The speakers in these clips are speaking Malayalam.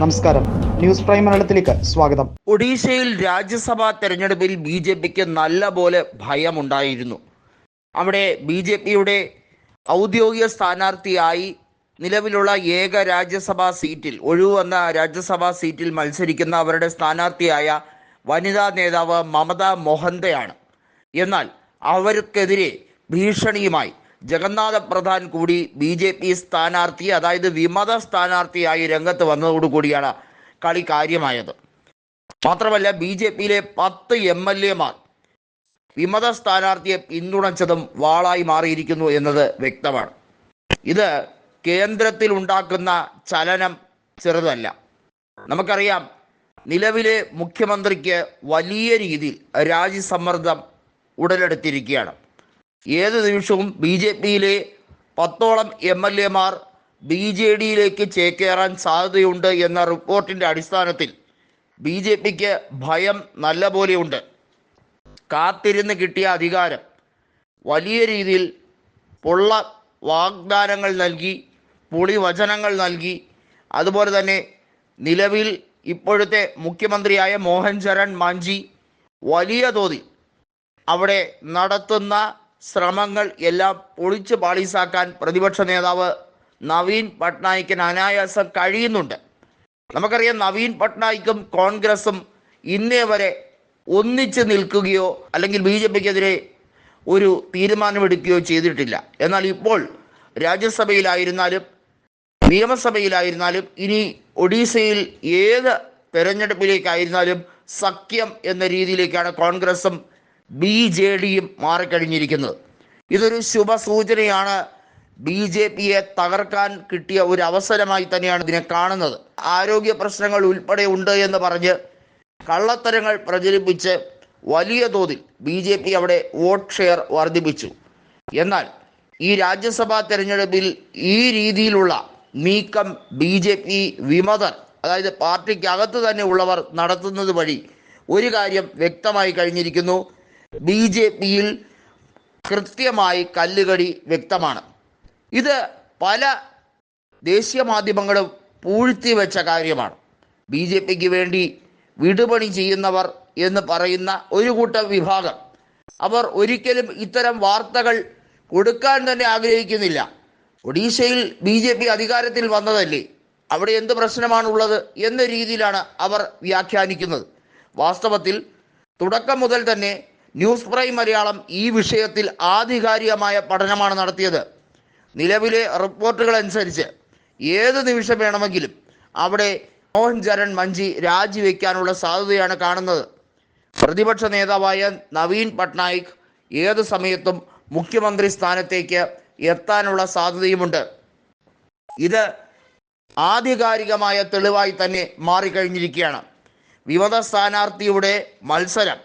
നമസ്കാരം. ന്യൂസ് പ്രൈം മലയാളത്തിലേക്ക് സ്വാഗതം. ഒഡീഷയിൽ രാജ്യസഭാ തെരഞ്ഞെടുപ്പിൽ ബി ജെ പിക്ക് നല്ല പോലെ ഭയമുണ്ടായിരുന്നു. അവിടെ ബി ജെ പിയുടെ ഔദ്യോഗിക സ്ഥാനാർത്ഥിയായി നിലവിലുള്ള ഏക രാജ്യസഭാ സീറ്റിൽ ഒഴിവെന്ന രാജ്യസഭാ സീറ്റിൽ മത്സരിക്കുന്ന അവരുടെ സ്ഥാനാർത്ഥിയായ വനിതാ നേതാവ് മമത മോഹന്തയാണ്. എന്നാൽ അവർക്കെതിരെ ഭീഷണിയുമായി ജഗന്നാഥ പ്രധാൻ കൂടി ബി ജെ പി സ്ഥാനാർത്ഥി അതായത് വിമത സ്ഥാനാർത്ഥിയായി രംഗത്ത് വന്നതോടുകൂടിയാണ് കളി കാര്യമായത്. മാത്രമല്ല ബി ജെ പിയിലെ പത്ത് എം എൽ എമാർ വിമത സ്ഥാനാർത്ഥിയെ പിന്തുണച്ചതും വാളായി മാറിയിരിക്കുന്നു എന്നത് വ്യക്തമാണ്. ഇത് കേന്ദ്രത്തിൽ ഉണ്ടാക്കുന്ന ചലനം ചെറുതല്ല. നമുക്കറിയാം നിലവിലെ മുഖ്യമന്ത്രിക്ക് വലിയ രീതിയിൽ രാജ്യസമ്മർദ്ദം ഉടലെടുത്തിരിക്കുകയാണ്. ഏത് നിമിഷവും ബി ജെ പിയിലെ പത്തോളം എം എൽ എമാർ ബി ജെ ഡിയിലേക്ക് ചേക്കേറാൻ സാധ്യതയുണ്ട് എന്ന റിപ്പോർട്ടിന്റെ അടിസ്ഥാനത്തിൽ ബി ജെ പിക്ക് ഭയം നല്ല പോലെയുണ്ട് കാത്തിരുന്ന് കിട്ടിയ അധികാരം വലിയ രീതിയിൽ പൊള്ള വാഗ്ദാനങ്ങൾ നൽകി പുളിവചനങ്ങൾ നൽകി. അതുപോലെ തന്നെ നിലവിൽ ഇപ്പോഴത്തെ മുഖ്യമന്ത്രിയായ മോഹൻ ചരൺ മാഞ്ചി വലിയ തോതിൽ അവിടെ നടത്തുന്ന ശ്രമങ്ങൾ എല്ലാം പൊളിച്ച് പാളീസാക്കാൻ പ്രതിപക്ഷ നേതാവ് നവീൻ പട്നായിക്കിന് അനായാസം കഴിയുന്നുണ്ട്. നമുക്കറിയാം നവീൻ പട്നായിക്കും കോൺഗ്രസും ഇന്നേ വരെ ഒന്നിച്ച് നിൽക്കുകയോ അല്ലെങ്കിൽ ബി ജെ പിക്കെതിരെ ഒരു തീരുമാനമെടുക്കുകയോ ചെയ്തിട്ടില്ല. എന്നാൽ ഇപ്പോൾ രാജ്യസഭയിലായിരുന്നാലും നിയമസഭയിലായിരുന്നാലും ഇനി ഒഡീസയിൽ ഏത് തെരഞ്ഞെടുപ്പിലേക്കായിരുന്നാലും സഖ്യം എന്ന രീതിയിലേക്കാണ് കോൺഗ്രസും ബി ജെ ഡിയും മാറിക്കഴിഞ്ഞിരിക്കുന്നത്. ഇതൊരു ശുഭസൂചനയാണ്. ബി ജെ പിയെ തകർക്കാൻ കിട്ടിയ ഒരു അവസരമായി തന്നെയാണ് ഇതിനെ കാണുന്നത്. ആരോഗ്യ പ്രശ്നങ്ങൾ ഉൾപ്പെടെ ഉണ്ട് എന്ന് പറഞ്ഞ് കള്ളത്തരങ്ങൾ പ്രചരിപ്പിച്ച് വലിയ തോതിൽ ബി ജെ പി അവിടെ വോട്ട് ഷെയർ വർദ്ധിപ്പിച്ചു. എന്നാൽ ഈ രാജ്യസഭാ തെരഞ്ഞെടുപ്പിൽ ഈ രീതിയിലുള്ള നീക്കം ബി ജെ പി വിമതർ അതായത് പാർട്ടിക്കകത്ത് തന്നെ ഉള്ളവർ നടത്തുന്നത് വഴി ഒരു കാര്യം വ്യക്തമായി കഴിഞ്ഞിരിക്കുന്നു. ബി ജെ പിയിൽ കൃത്യമായി കല്ലുകടി വ്യക്തമാണ്. ഇത് പല ദേശീയ മാധ്യമങ്ങളും പൂഴ്ത്തി വെച്ച കാര്യമാണ്. ബി ജെ പിക്ക് വേണ്ടി വിടുപണി ചെയ്യുന്നവർ എന്ന് പറയുന്ന ഒരു കൂട്ടം വിഭാഗം. അവർ ഒരിക്കലും ഇത്തരം വാർത്തകൾ കൊടുക്കാൻ തന്നെ ആഗ്രഹിക്കുന്നില്ല. ഒഡീഷയിൽ ബി ജെ പി അധികാരത്തിൽ വന്നതല്ലേ? അവിടെ എന്ത് പ്രശ്നമാണുള്ളത് എന്ന രീതിയിലാണ് അവർ വ്യാഖ്യാനിക്കുന്നത്. വാസ്തവത്തിൽ തുടക്കം മുതൽ തന്നെ ന്യൂസ് പ്രൈം മലയാളം ഈ വിഷയത്തിൽ ആധികാരികമായ പഠനമാണ് നടത്തിയത്. നിലവിലെ റിപ്പോർട്ടുകൾ അനുസരിച്ച് ഏത് നിമിഷം വേണമെങ്കിലും അവിടെ മോഹൻ ചരൺ മഞ്ചി രാജിവെക്കാനുള്ള സാധ്യതയാണ് കാണുന്നത്. പ്രതിപക്ഷ നേതാവായ നവീൻ പട്നായിക് ഏത് സമയത്തും മുഖ്യമന്ത്രി സ്ഥാനത്തേക്ക് എത്താനുള്ള സാധ്യതയുമുണ്ട്. ഇത് ആധികാരികമായ തെളിവായി തന്നെ മാറിക്കഴിഞ്ഞിരിക്കുകയാണ്. വിമത സ്ഥാനാർത്ഥിയുടെ മത്സരം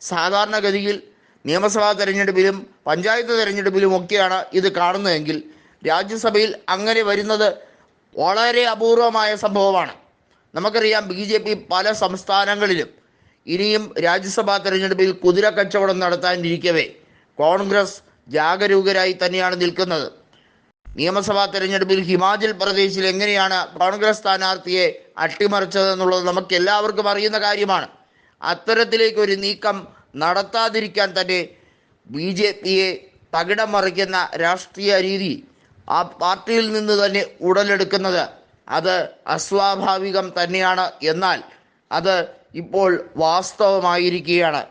സാധാരണഗതിയിൽ നിയമസഭാ തെരഞ്ഞെടുപ്പിലും പഞ്ചായത്ത് തെരഞ്ഞെടുപ്പിലും ഒക്കെയാണ് ഇത് കാണുന്നതെങ്കിൽ രാജ്യസഭയിൽ അങ്ങനെ വരുന്നത് വളരെ അപൂർവമായ സംഭവമാണ്. നമുക്കറിയാം ബി ജെ പി പല സംസ്ഥാനങ്ങളിലും ഇനിയും രാജ്യസഭാ തെരഞ്ഞെടുപ്പിൽ കുതിര കച്ചവടം നടത്താനിരിക്കവേ. കോൺഗ്രസ് ജാഗരൂകരായി തന്നെയാണ് നിൽക്കുന്നത്. നിയമസഭാ തെരഞ്ഞെടുപ്പിൽ ഹിമാചൽ പ്രദേശിൽ എങ്ങനെയാണ് കോൺഗ്രസ് സ്ഥാനാർത്ഥിയെ അട്ടിമറിച്ചതെന്നുള്ളത് നമുക്ക് എല്ലാവർക്കും അറിയുന്ന കാര്യമാണ്. അത്തരത്തിലേക്ക് ഒരു നീക്കം നടത്താതിരിക്കാൻ തന്നെ ബി ജെ പിയെ തകിടം മറിക്കുന്ന രാഷ്ട്രീയ രീതി ആ പാർട്ടിയിൽ നിന്ന് തന്നെ ഉടലെടുക്കുന്നത് അത് അസ്വാഭാവികം തന്നെയാണ് എന്നാൽ അത് ഇപ്പോൾ വാസ്തവമായിരിക്കുകയാണ്.